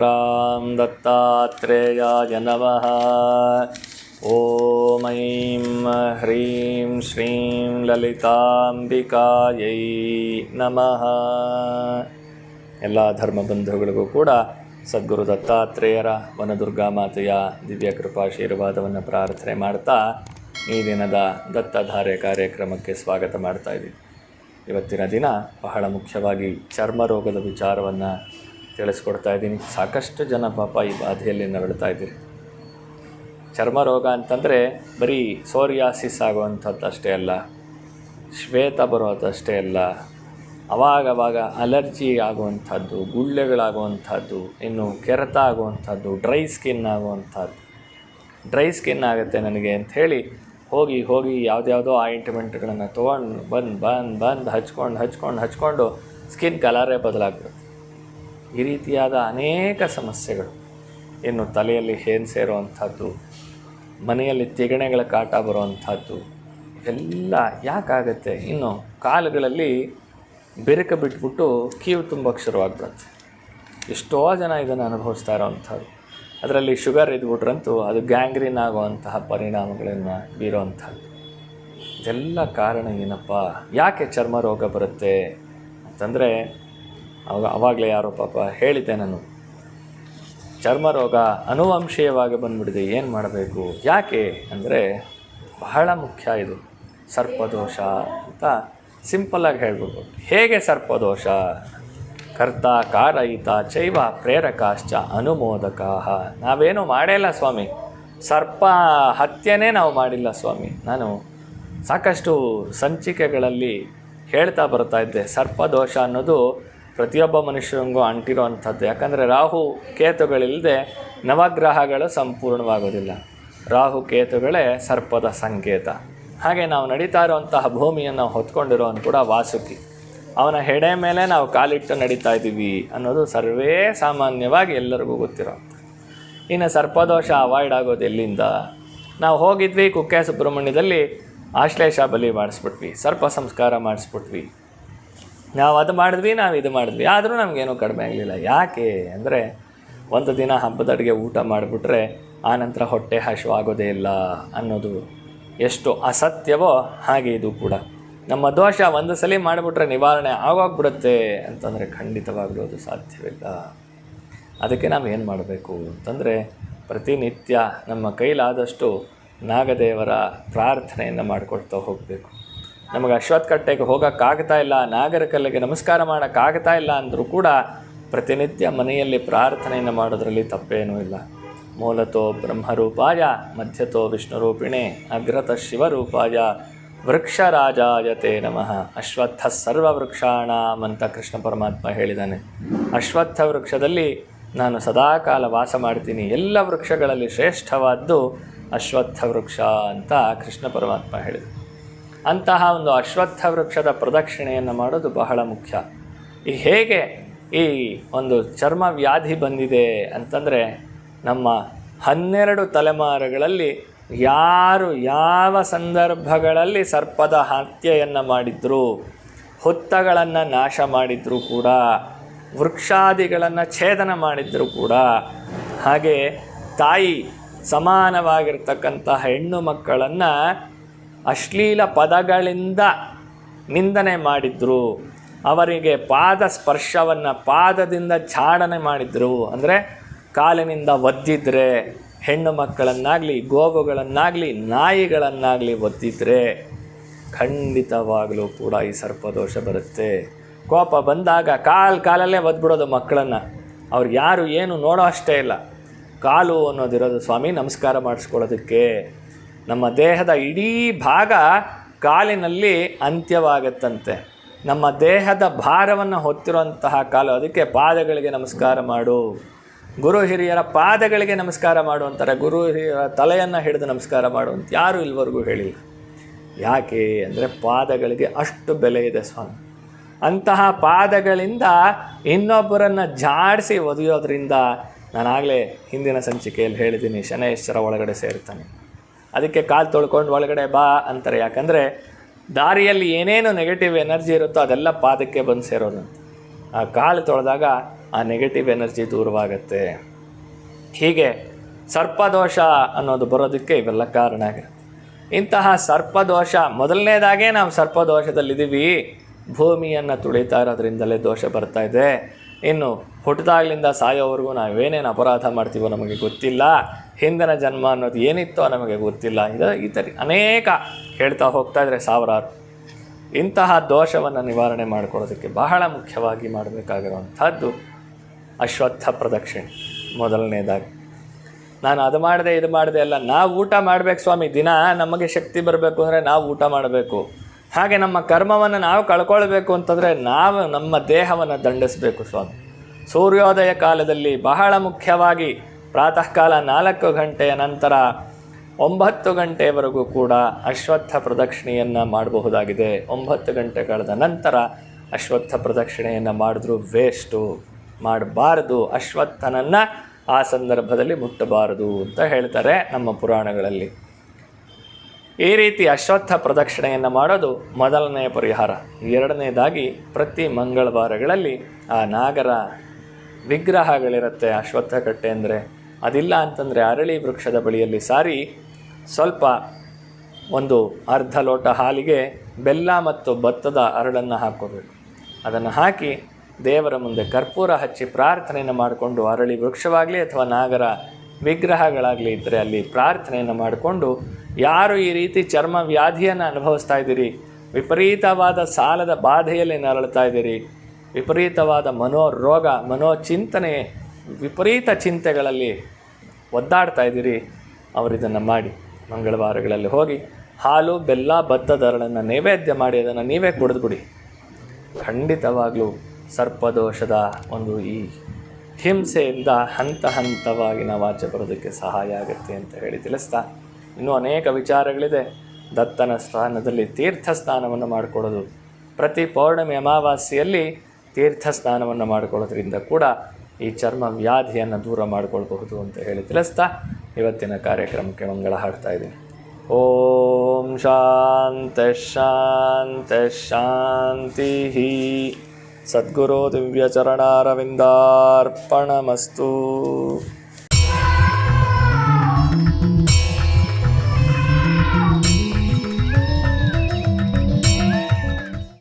वीरभद्रां दत्तात्रेयाय नमः ॐ ऐं ह्रीं श्रीं ಲಲಿತಾಂಬಿಕಾಯೈ ನಮಃ ಎಲ್ಲ ಧರ್ಮಬಂಧುಗಳಿಗೂ ಕೂಡ ಸದ್ಗುರು ದತ್ತಾತ್ರೇಯರ ವನದುರ್ಗಾ ಮಾತೆಯ ದಿವ್ಯ ಕೃಪಾಶೀರ್ವಾದವನ್ನು ಪ್ರಾರ್ಥನೆ ಮಾಡ್ತಾ ಈ ದಿನದ ದತ್ತಧಾರೆ ಕಾರ್ಯಕ್ರಮಕ್ಕೆ ಸ್ವಾಗತ ಮಾಡ್ತಾ ಇದ್ದೀವಿ ಇವತ್ತಿನ ದಿನ ಬಹಳ ಮುಖ್ಯವಾಗಿ ಚರ್ಮ ರೋಗದ ವಿಚಾರವನ್ನು ತಿಳಿಸ್ಕೊಡ್ತಾ ಇದ್ದೀನಿ. ಸಾಕಷ್ಟು ಜನ ಪಾಪ ಈ ಬಾಧೆಯಲ್ಲಿ ನರಳ್ತಾ ಇದ್ದೀರಿ. ಚರ್ಮ ರೋಗ ಅಂತಂದರೆ ಬರೀ ಸೋರಿಯಾಸಿಸ್ ಆಗುವಂಥದ್ದು ಅಷ್ಟೇ ಅಲ್ಲ, ಶ್ವೇತ ಬರೋದಷ್ಟೇ ಅಲ್ಲ, ಅವಾಗವಾಗ ಅಲರ್ಜಿ ಆಗುವಂಥದ್ದು, ಗುಳ್ಳೆಗಳಾಗುವಂಥದ್ದು, ಇನ್ನು ಕೆರೆತ ಆಗುವಂಥದ್ದು, ಡ್ರೈ ಸ್ಕಿನ್ ಆಗುವಂಥದ್ದು. ಡ್ರೈ ಸ್ಕಿನ್ ಆಗುತ್ತೆ ನನಗೆ ಅಂಥೇಳಿ ಹೋಗಿ ಹೋಗಿ ಯಾವುದ್ಯಾವುದೋ ಆಯಿಂಟ್ಮೆಂಟ್ಗಳನ್ನು ತೊಗೊಂಡು ಬಂದು ಬಂದು ಬಂದು ಹಚ್ಕೊಂಡು ಹಚ್ಕೊಂಡು ಹಚ್ಕೊಂಡು ಸ್ಕಿನ್ ಕಲರೇ ಬದಲಾಗ್ಬಿಡುತ್ತೆ. ಈ ರೀತಿಯಾದ ಅನೇಕ ಸಮಸ್ಯೆಗಳು. ಇನ್ನು ತಲೆಯಲ್ಲಿ ಹೇನ್ ಸೇರುವಂಥದ್ದು, ಮನೆಯಲ್ಲಿ ತೆಗಣೆಗಳ ಕಾಟ ಬರುವಂಥದ್ದು ಎಲ್ಲ ಯಾಕಾಗತ್ತೆ? ಇನ್ನು ಕಾಲುಗಳಲ್ಲಿ ಬೆರಕ ಬಿಟ್ಬಿಟ್ಟು ಕೀವು ತುಂಬಕ್ಕೆ ಶುರುವಾಗ್ಬಿಡುತ್ತೆ ಎಷ್ಟೋ ಜನ ಇದನ್ನು ಅನುಭವಿಸ್ತಾ ಇರೋವಂಥದ್ದು ಅದರಲ್ಲಿ ಶುಗರ್ ಇದ್ಬಿಟ್ರಂತೂ ಅದು ಗ್ಯಾಂಗ್ರೀನ್ ಆಗುವಂತಹ ಪರಿಣಾಮಗಳನ್ನು ಬೀರುವಂಥದ್ದು ಇದೆಲ್ಲ ಕಾರಣ ಏನಪ್ಪ? ಯಾಕೆ ಚರ್ಮ ರೋಗ ಬರುತ್ತೆ ಅಂತಂದರೆ ಅವಾಗ ಅವಾಗಲೇ ಯಾರೋ ಪಾಪ ಹೇಳಿದ್ದೆ ನಾನು. ಚರ್ಮ ರೋಗ ಅನುವಂಶೀಯವಾಗಿ ಬಂದ್ಬಿಟ್ಟಿದೆ, ಏನು ಮಾಡಬೇಕು? ಯಾಕೆ ಅಂದರೆ ಬಹಳ ಮುಖ್ಯ ಇದು. ಸರ್ಪದೋಷ ಅಂತ ಸಿಂಪಲ್ಲಾಗಿ ಹೇಳ್ಬಿಡ್ಬೋದು ಹೇಗೆ ಸರ್ಪದೋಷ? ಕರ್ತ, ಕಾರಯಿತ, ಚೈವ, ಪ್ರೇರಕಾಶ್ಚ ಅನುಮೋದಕ ನಾವೇನು ಇಲ್ಲ ಸ್ವಾಮಿ. ಸರ್ಪ ಹತ್ಯೆನೇ ನಾವು ಮಾಡಿಲ್ಲ ಸ್ವಾಮಿ. ನಾನು ಸಾಕಷ್ಟು ಸಂಚಿಕೆಗಳಲ್ಲಿ ಹೇಳ್ತಾ ಬರ್ತಾ ಇದ್ದೆ, ಸರ್ಪದೋಷ ಅನ್ನೋದು ಪ್ರತಿಯೊಬ್ಬ ಮನುಷ್ಯನಿಗೂ ಅಂಟಿರೋ ಅಂಥದ್ದು. ಯಾಕಂದರೆ ರಾಹು ಕೇತುಗಳಿಲ್ಲದೆ ನವಗ್ರಹಗಳು ಸಂಪೂರ್ಣವಾಗೋದಿಲ್ಲ. ರಾಹು ಕೇತುಗಳೇ ಸರ್ಪದ ಸಂಕೇತ. ಹಾಗೆ ನಾವು ನಡೀತಾ ಇರುವಂತಹ ಭೂಮಿಯನ್ನು ಹೊತ್ಕೊಂಡಿರೋನು ಕೂಡ ವಾಸುಕಿ. ಅವನ ಹೆಡೆ ಮೇಲೆ ನಾವು ಕಾಲಿಟ್ಟು ನಡೀತಾ ಇದ್ದೀವಿ ಅನ್ನೋದು ಸರ್ವೇ ಸಾಮಾನ್ಯವಾಗಿ ಎಲ್ಲರಿಗೂ ಗೊತ್ತಿರೋ. ಇನ್ನು ಸರ್ಪದೋಷ ಅವಾಯ್ಡ್ ಆಗೋದು ಎಲ್ಲಿಂದ? ನಾವು ಹೋಗಿದ್ವಿ ಕುಕ್ಕೆ ಸುಬ್ರಹ್ಮಣ್ಯದಲ್ಲಿ, ಆಶ್ಲೇಷ ಬಲಿ ಮಾಡಿಸ್ಬಿಟ್ವಿ, ಸರ್ಪ ಸಂಸ್ಕಾರ ಮಾಡಿಸ್ಬಿಟ್ವಿ. ನಾವು ಅದು ಮಾಡಿದ್ವಿ, ನಾವು ಇದು ಮಾಡಿದ್ವಿ. ಆದರೂ ನಮಗೇನೂ ಕಡಿಮೆ ಆಗಲಿಲ್ಲ. ಯಾಕೆ ಅಂದರೆ ಒಂದು ದಿನ ಹಬ್ಬದ ಅಡುಗೆ ಊಟ ಮಾಡಿಬಿಟ್ರೆ ಆನಂತರ ಹೊಟ್ಟೆ ಹಸುವಾಗೋದೇ ಇಲ್ಲ ಅನ್ನೋದು ಎಷ್ಟು ಅಸತ್ಯವೋ ಹಾಗೆ ಇದು ಕೂಡ. ನಮ್ಮ ದೋಷ ಒಂದು ಸಲ ಮಾಡಿಬಿಟ್ರೆ ನಿವಾರಣೆ ಆಗೋಗ್ಬಿಡುತ್ತೆ ಅಂತಂದರೆ ಖಂಡಿತವಾಗಲೂ ಅದು ಸಾಧ್ಯವಿಲ್ಲ. ಅದಕ್ಕೆ ನಾವು ಏನು ಮಾಡಬೇಕು ಅಂತಂದರೆ ಪ್ರತಿನಿತ್ಯ ನಮ್ಮ ಕೈಲಾದಷ್ಟು ನಾಗದೇವರ ಪ್ರಾರ್ಥನೆಯನ್ನು ಮಾಡಿಕೊಳ್ತಾ ಹೋಗಬೇಕು. ನಮಗೆ ಅಶ್ವತ್ಥ ಕಟ್ಟೆಗೆ ಹೋಗೋಕ್ಕಾಗ್ತಾ ಇಲ್ಲ ನಾಗರ ಕಲ್ಲಿಗೆ ನಮಸ್ಕಾರ ಮಾಡೋಕ್ಕಾಗ್ತಾ ಇಲ್ಲ ಅಂದರೂ ಕೂಡ ಪ್ರತಿನಿತ್ಯ ಮನೆಯಲ್ಲಿ ಪ್ರಾರ್ಥನೆಯನ್ನು ಮಾಡೋದರಲ್ಲಿ ತಪ್ಪೇನೂ ಇಲ್ಲ. ಮೂಲತೋ ಬ್ರಹ್ಮರೂಪಾಯ, ಮಧ್ಯತೋ ವಿಷ್ಣುರೂಪಿಣೆ, ಅಗ್ರತ ಶಿವರೂಪಾಯ ವೃಕ್ಷರಾಜಾಯತೆ ನಮಃ. ಅಶ್ವತ್ಥ ಸರ್ವವೃಕ್ಷಾಣಾಮ್ ಅಂತ ಕೃಷ್ಣ ಪರಮಾತ್ಮ ಹೇಳಿದ್ದಾನೆ. ಅಶ್ವತ್ಥ ವೃಕ್ಷದಲ್ಲಿ ನಾನು ಸದಾಕಾಲ ವಾಸ ಮಾಡ್ತೀನಿ. ಎಲ್ಲ ವೃಕ್ಷಗಳಲ್ಲಿ ಶ್ರೇಷ್ಠವಾದ್ದು ಅಶ್ವತ್ಥ ವೃಕ್ಷ ಅಂತ ಕೃಷ್ಣ ಪರಮಾತ್ಮ ಹೇಳಿದ ಅಂತಹ ಒಂದು ಅಶ್ವತ್ಥ ವೃಕ್ಷದ ಪ್ರದಕ್ಷಿಣೆಯನ್ನು ಮಾಡೋದು ಬಹಳ ಮುಖ್ಯ. ಈ ಹೇಗೆ ಈ ಒಂದು ಚರ್ಮ ವ್ಯಾಧಿ ಬಂದಿದೆ ಅಂತಂದರೆ ನಮ್ಮ ಹನ್ನೆರಡು ತಲೆಮಾರುಗಳಲ್ಲಿ ಯಾರು ಯಾವ ಸಂದರ್ಭಗಳಲ್ಲಿ ಸರ್ಪದ ಹತ್ಯೆಯನ್ನು ಮಾಡಿದ್ರು, ಹುತ್ತಗಳನ್ನು ನಾಶ ಮಾಡಿದ್ರು ಕೂಡ, ವೃಕ್ಷಾದಿಗಳನ್ನು ಛೇದನ ಮಾಡಿದ್ರು ಕೂಡ, ಹಾಗೆ ತಾಯಿ ಸಮಾನವಾಗಿರ್ತಕ್ಕಂತಹ ಹೆಣ್ಣು ಮಕ್ಕಳನ್ನು ಅಶ್ಲೀಲ ಪದಗಳಿಂದ ನಿಂದನೆ ಮಾಡಿದ್ರು. ಅವರಿಗೆ ಪಾದ ಸ್ಪರ್ಶವನ್ನು ಪಾದದಿಂದ ಚಾಡನೆ ಮಾಡಿದ್ರು. ಅಂದರೆ ಕಾಲಿನಿಂದ ಒದ್ದಿದ್ರೆ, ಹೆಣ್ಣು ಮಕ್ಕಳನ್ನಾಗಲಿ, ಗೋವುಗಳನ್ನಾಗಲಿ, ನಾಯಿಗಳನ್ನಾಗಲಿ ಒದ್ದಿದ್ರೆ ಖಂಡಿತವಾಗಲೂ ಕೂಡ ಈ ಸರ್ಪದೋಷ ಬರುತ್ತೆ. ಕೋಪ ಬಂದಾಗ ಕಾಲು ಕಾಲಲ್ಲೇ ಒದ್ಬಿಡೋದು ಮಕ್ಕಳನ್ನು. ಅವ್ರು ಯಾರು ಏನು ನೋಡೋ ಅಷ್ಟೇ ಇಲ್ಲ. ಕಾಲು ಅನ್ನೋದಿರೋದು ಸ್ವಾಮಿ, ನಮಸ್ಕಾರ ಮಾಡಿಸ್ಕೊಳ್ಳೋದಕ್ಕೆ. ನಮ್ಮ ದೇಹದ ಇಡೀ ಭಾಗ ಕಾಲಿನಲ್ಲಿ ಅಂತ್ಯವಾಗತ್ತಂತೆ. ನಮ್ಮ ದೇಹದ ಭಾರವನ್ನು ಹೊತ್ತಿರುವಂತಹ ಕಾಲು, ಅದಕ್ಕೆ ಪಾದಗಳಿಗೆ ನಮಸ್ಕಾರ ಮಾಡು. ಗುರು ಹಿರಿಯರ ಪಾದಗಳಿಗೆ ನಮಸ್ಕಾರ ಮಾಡು ಅಂತಾರೆ. ಗುರು ಹಿರಿಯರ ತಲೆಯನ್ನು ಹಿಡಿದು ನಮಸ್ಕಾರ ಮಾಡು ಅಂತ ಯಾರೂ ಇಲ್ಲಿವರೆಗೂ ಹೇಳಿಲ್ಲ. ಯಾಕೆ ಅಂದರೆ ಪಾದಗಳಿಗೆ ಅಷ್ಟು ಬೆಲೆ ಇದೆ ಸ್ವಾಮಿ. ಅಂತಹ ಪಾದಗಳಿಂದ ಇನ್ನೊಬ್ಬರನ್ನು ಜಾಡಿಸಿ ಒದೆಯೋದ್ರಿಂದ ನಾನಾಗಲೇ ಹಿಂದಿನ ಸಂಚಿಕೆಯಲ್ಲಿ ಹೇಳಿದ್ದೀನಿ, ಶನೇಶ್ವರ ಒಳಗಡೆ ಸೇರ್ತಾನೆ. ಅದಕ್ಕೆ ಕಾಲು ತೊಳ್ಕೊಂಡು ಒಳಗಡೆ ಬಾ ಅಂತಾರೆ. ಯಾಕಂದರೆ ದಾರಿಯಲ್ಲಿ ಏನೇನು ನೆಗೆಟಿವ್ ಎನರ್ಜಿ ಇರುತ್ತೋ ಅದೆಲ್ಲ ಪಾದಕ್ಕೆ ಬಂದು ಸೇರೋದು. ಆ ಕಾಲು ತೊಳೆದಾಗ ಆ ನೆಗೆಟಿವ್ ಎನರ್ಜಿ ದೂರವಾಗುತ್ತೆ. ಹೀಗೆ ಸರ್ಪದೋಷ ಅನ್ನೋದು ಬರೋದಕ್ಕೆ ಇವೆಲ್ಲ ಕಾರಣ ಆಗಿರುತ್ತೆ. ಇಂತಹ ಸರ್ಪದೋಷ, ಮೊದಲನೇದಾಗೇ ನಾವು ಸರ್ಪದೋಷದಲ್ಲಿದ್ದೀವಿ. ಭೂಮಿಯನ್ನು ತುಳಿತಾ ಇರೋದ್ರಿಂದಲೇ ದೋಷ ಬರ್ತಾ ಇದೆ. ಇನ್ನು ಹುಟ್ಟಿದಾಗ್ಲಿಂದ ಸಾಯೋವರೆಗೂ ನಾವೇನೇನು ಅಪರಾಧ ಮಾಡ್ತೀವೋ ನಮಗೆ ಗೊತ್ತಿಲ್ಲ. ಹಿಂದಿನ ಜನ್ಮ ಅನ್ನೋದು ಏನಿತ್ತೋ ನಮಗೆ ಗೊತ್ತಿಲ್ಲ. ಇದು ಈ ಥರ ಅನೇಕ ಹೇಳ್ತಾ ಹೋಗ್ತಾ ಇದ್ರೆ ಸಾವಿರಾರು. ಇಂತಹ ದೋಷವನ್ನು ನಿವಾರಣೆ ಮಾಡ್ಕೊಳ್ಳೋದಕ್ಕೆ ಬಹಳ ಮುಖ್ಯವಾಗಿ ಮಾಡಬೇಕಾಗಿರುವಂಥದ್ದು ಅಶ್ವತ್ಥ ಪ್ರದಕ್ಷಿಣೆ ಮೊದಲನೇದಾಗಿ. ನಾನು ಅದು ಮಾಡಿದೆ, ಇದು ಮಾಡಿದೆ ಅಲ್ಲ, ನಾವು ಊಟ ಮಾಡಬೇಕು ಸ್ವಾಮಿ, ದಿನ ನಮಗೆ ಶಕ್ತಿ ಬರಬೇಕು ಅಂದರೆ ನಾವು ಊಟ ಮಾಡಬೇಕು. ಹಾಗೆ ನಮ್ಮ ಕರ್ಮವನ್ನು ನಾವು ಕಳ್ಕೊಳ್ಬೇಕು ಅಂತಂದರೆ ನಾವು ನಮ್ಮ ದೇಹವನ್ನು ದಂಡಿಸಬೇಕು ಸ್ವಾಮಿ. ಸೂರ್ಯೋದಯ ಕಾಲದಲ್ಲಿ ಬಹಳ ಮುಖ್ಯವಾಗಿ ಪ್ರಾತಃ ಕಾಲ ನಾಲ್ಕು ಗಂಟೆಯ ನಂತರ ಒಂಬತ್ತು ಗಂಟೆಯವರೆಗೂ ಕೂಡ ಅಶ್ವತ್ಥ ಪ್ರದಕ್ಷಿಣೆಯನ್ನು ಮಾಡಬಹುದಾಗಿದೆ. ಒಂಬತ್ತು ಗಂಟೆ ಕಳೆದ ನಂತರ ಅಶ್ವತ್ಥ ಪ್ರದಕ್ಷಿಣೆಯನ್ನು ಮಾಡಿದ್ರೂ ವೇಸ್ಟು. ಮಾಡಬಾರದು. ಅಶ್ವತ್ಥನನ್ನು ಆ ಸಂದರ್ಭದಲ್ಲಿ ಮುಟ್ಟಬಾರದು ಅಂತ ಹೇಳ್ತಾರೆ ನಮ್ಮ ಪುರಾಣಗಳಲ್ಲಿ. ಈ ರೀತಿ ಅಶ್ವತ್ಥ ಪ್ರದಕ್ಷಿಣೆಯನ್ನು ಮಾಡೋದು ಮೊದಲನೆಯ ಪರಿಹಾರ. ಎರಡನೇದಾಗಿ ಪ್ರತಿ ಮಂಗಳವಾರಗಳಲ್ಲಿ ಆ ನಾಗರ ವಿಗ್ರಹಗಳಿರುತ್ತೆ ಅಶ್ವತ್ಥ ಕಟ್ಟೆ ಅಂದರೆ. ಅದಿಲ್ಲ ಅಂತಂದರೆ ಅರಳಿ ವೃಕ್ಷದ ಬಳಿಯಲ್ಲಿ ಸಾರಿ ಸ್ವಲ್ಪ ಒಂದು ಅರ್ಧ ಲೋಟ ಹಾಲಿಗೆ ಬೆಲ್ಲ ಮತ್ತು ಭತ್ತದ ಅರಳನ್ನು ಹಾಕ್ಕೋಬೇಕು. ಅದನ್ನು ಹಾಕಿ ದೇವರ ಮುಂದೆ ಕರ್ಪೂರ ಹಚ್ಚಿ ಪ್ರಾರ್ಥನೆಯನ್ನು ಮಾಡಿಕೊಂಡು ಅರಳಿ ವೃಕ್ಷವಾಗಲಿ ಅಥವಾ ನಾಗರ ವಿಗ್ರಹಗಳಾಗಲಿ ಇದ್ದರೆ ಅಲ್ಲಿ ಪ್ರಾರ್ಥನೆಯನ್ನು ಮಾಡಿಕೊಂಡು ಯಾರು ಈ ರೀತಿ ಚರ್ಮ ವ್ಯಾಧಿಯನ್ನು ಅನುಭವಿಸ್ತಾ ಇದ್ದೀರಿ, ವಿಪರೀತವಾದ ಸಾಲದ ಬಾಧೆಯಲ್ಲಿ ನರಳ್ತಾ ಇದ್ದೀರಿ, ವಿಪರೀತವಾದ ಮನೋರೋಗ, ಮನೋಚಿಂತನೆ ವಿಪರೀತ ಚಿಂತೆಗಳಲ್ಲಿ ಒದ್ದಾಡ್ತಾ ಇದ್ದೀರಿ ಅವರಿದನ್ನು ಮಾಡಿ. ಮಂಗಳವಾರಗಳಲ್ಲಿ ಹೋಗಿ ಹಾಲು, ಬೆಲ್ಲ ಭತ್ತದ ಅರಳನ್ನು ನೈವೇದ್ಯ ಮಾಡಿ, ಅದನ್ನು ನೀವೇ ಕುಡಿದ್ಬಿಡಿ. ಖಂಡಿತವಾಗಲೂ ಸರ್ಪದೋಷದ ಒಂದು ಈ ಹಿಂಸೆಯಿಂದ ಹಂತ ಹಂತವಾಗಿ ನಾವು ಆಚೆ ಬರೋದಕ್ಕೆ ಸಹಾಯ ಆಗುತ್ತೆ ಅಂತ ಹೇಳಿ ತಿಳಿಸ್ತಾ, ಇನ್ನೂ ಅನೇಕ ವಿಚಾರಗಳಿದೆ. ದತ್ತನ ಸ್ಥಾನದಲ್ಲಿ ತೀರ್ಥ ಸ್ನಾನವನ್ನು ಮಾಡಿಕೊಡೋದು. ಪ್ರತಿ ಪೌರ್ಣಮಿ ಅಮಾವಾಸ್ಯೆಯಲ್ಲಿ ತೀರ್ಥ ಸ್ನಾನವನ್ನು ಮಾಡಿಕೊಳ್ಳೋದ್ರಿಂದ ಕೂಡ ಈ ಚರ್ಮ ವ್ಯಾಧಿಯನ್ನು ದೂರ ಮಾಡಿಕೊಳ್ಬಹುದು ಅಂತ ಹೇಳಿ ತಿಳಿಸ್ತಾ ಇವತ್ತಿನ ಕಾರ್ಯಕ್ರಮಕ್ಕೆ ಮಂಗಳ ಹಾಡ್ತಾ ಇದ್ದೀನಿ. ಓಂ ಶಾಂತ ಶಾಂತ ಶಾಂತಿ ಸದ್ಗುರು ದಿವ್ಯಚರಣಾರವಿಂದಾರ್ಪಣಮಸ್ತು